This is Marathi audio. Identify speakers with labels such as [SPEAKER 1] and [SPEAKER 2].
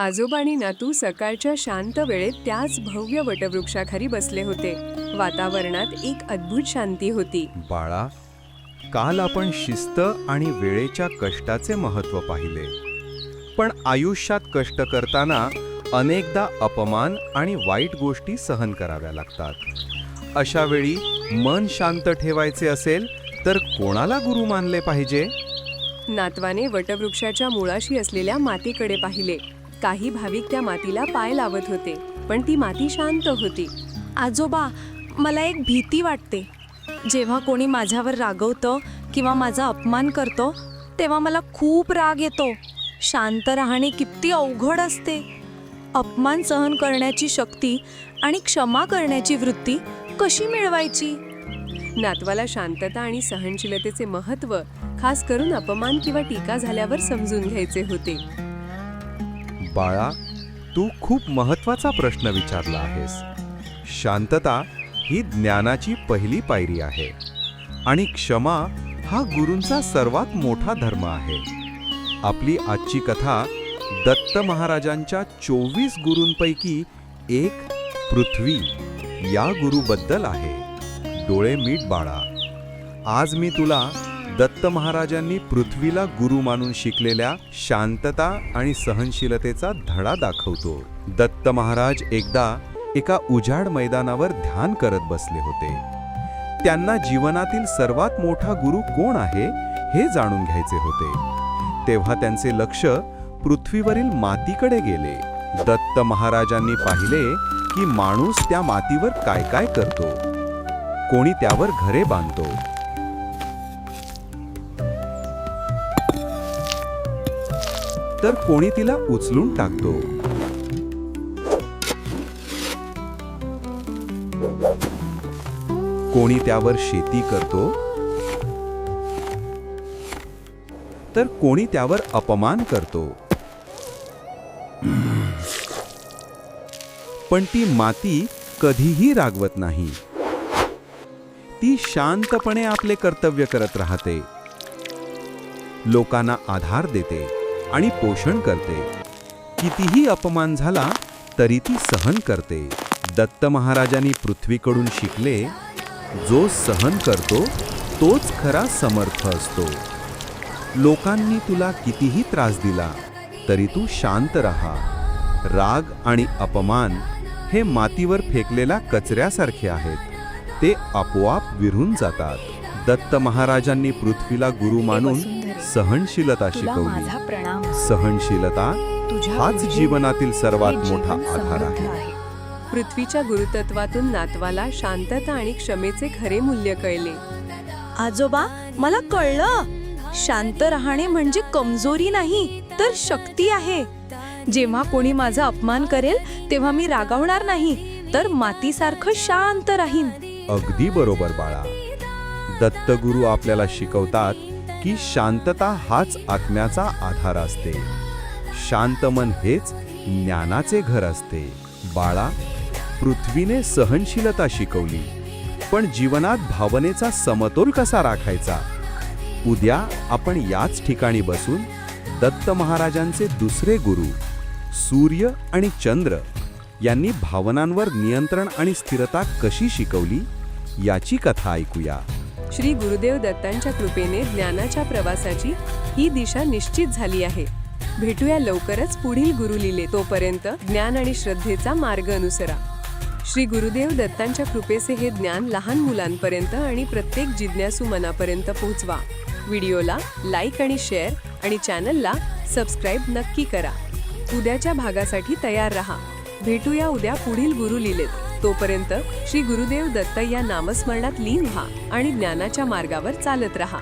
[SPEAKER 1] आजोबा आणि नातू सकाळच्या शांत वेळेत त्याच भव्य वटवृक्षाखाली बसले होते. वातावरणात एक अद्भुत शांती होती.
[SPEAKER 2] बाळा काल आपण शिस्त आणि वेळेच्या कष्टाचे महत्त्व पाहिले. पण आयुष्यात कष्ट करताना अनेकदा अपमान आणि वाईट गोष्टी सहन कराव्या लागतात. अशा वेळी मन शांत ठेवायचे असेल तर कोणाला गुरु मानले पाहिजे?
[SPEAKER 1] नातवाने वटवृक्षाच्या मुळाशी असलेल्या मातीकडे पाहिले. काही भाविक त्या मातीला पाय लावत होते पण ती माती शांत होती.
[SPEAKER 3] आजोबा मला एक भीती वाटते. जेव्हा कोणी माझ्यावर रागवतं किंवा माझा अपमान करतो तेव्हा मला खूप राग येतो. शांत राहणे किती अवघड असते. अपमान सहन करण्याची शक्ती आणि क्षमा करण्याची वृत्ती कशी मिळवायची?
[SPEAKER 1] नातवाला शांतता आणि सहनशीलतेचे महत्त्व खास करून अपमान किंवा टीका झाल्यावर समजून घ्यायचे होते.
[SPEAKER 2] बाळा तू खूप महत्त्वाचा प्रश्न विचारला आहेस. शांतता ही ज्ञानाची पहिली पायरी आहे आणि क्षमा हा गुरूंचा सर्वात मोठा धर्म आहे. आपली आजची कथा दत्त महाराजांच्या चोवीस गुरूंपैकी एक पृथ्वी या गुरुबद्दल आहे. डोळे मीठ बाळा आज मी तुला दत्त महाराजांनी पृथ्वीला गुरु मानून शिकलेल्या शांतता आणि सहनशीलतेचा धडा दाखवतो. दत्त महाराज एकदा एका उजाड मैदानावर ध्यान करत बसले होते. त्यांना जीवनातील सर्वात मोठा गुरु कोण आहे हे जाणून घ्यायचे होते. तेव्हा त्यांचे लक्ष पृथ्वीवरील मातीकडे गेले. दत्त महाराजांनी पाहिले की माणूस त्या मातीवर काय काय करतो. कोणी त्यावर घरे बांधतो. तर कोणी तिला उचलून टाकतो. कोणी त्यावर शेती करतो. तर कोणी त्यावर अपमान करतो. पण ती माती कधीही रागवत नाही. ती शांतपणे आपले कर्तव्य करत राहते. लोकांना आधार देते. आणि पोषण करते. कितीही अपमान झाला तरी ती सहन करते. दत्त महाराजांनी पृथ्वीकडून शिकले जो सहन करतो तोच खरा समर्थ असतो. लोकांनी तुला कितीही त्रास दिला तरी तू शांत राहा. राग आणि अपमान हे मातीवर फेकलेल्या कचऱ्यासारखे आहेत. ते आपोआप विरून जातात. दत्त महाराजांनी पृथ्वीला गुरु मानून सहनशीलता शिकवली.
[SPEAKER 3] माझा प्रणाम.
[SPEAKER 2] सहनशीलता हाच जीवनातील सर्वात मोठा आधार आहे.
[SPEAKER 1] पृथ्वीच्या गुरुतत्वातून नातवाला शांतता आणि क्षमेचे खरे मूल्य कळले.
[SPEAKER 3] आजोबा मला कळलं. शांत राहणे म्हणजे कमजोरी नाही तर शक्ती आहे. जेव्हा कोणी माझा अपमान करेल तेव्हा मी रागावणार नाही तर मातीसारखं शांत राहीन.
[SPEAKER 2] अगदी बरोबर बाळा. दत्तगुरु आपल्याला शिकवतात की शांतता हाच आत्म्याचा आधार असते. शांत मन हेच ज्ञानाचे घर असते. बाळा पृथ्वीने सहनशीलता शिकवली पण जीवनात भावनेचा समतोल कसा राखायचा? उद्या आपण याच ठिकाणी बसून दत्त महाराजांचे दुसरे गुरु सूर्य आणि चंद्र यांनी भावनांवर नियंत्रण आणि स्थिरता कशी शिकवली याची कथा ऐकूया.
[SPEAKER 1] श्री गुरुदेव दत्तांच्या कृपेने ज्ञानाच्या प्रवासाची ही दिशा निश्चित झाली आहे. भेटूया लवकरच पुढील गुरु लिले तोपर्यंत ज्ञान आणि श्रद्धेचा मार्ग अनुसरा. श्री गुरुदेव दत्तांच्या कृपेचे हे ज्ञान लहान मुलांपर्यंत आणि प्रत्येक जिज्ञासू मनापर्यंत पोहोचवा. व्हिडिओला लाईक आणि शेअर आणि चॅनलला सबस्क्राईब नक्की करा. उद्याच्या भागासाठी तयार रहा. भेटूया उद्या पुढील गुरु लिलेत तोपर्यंत श्री गुरुदेव दत्त या नामस्मरणात लीन व्हा आणि ज्ञानाच्या मार्गावर चालत रहा.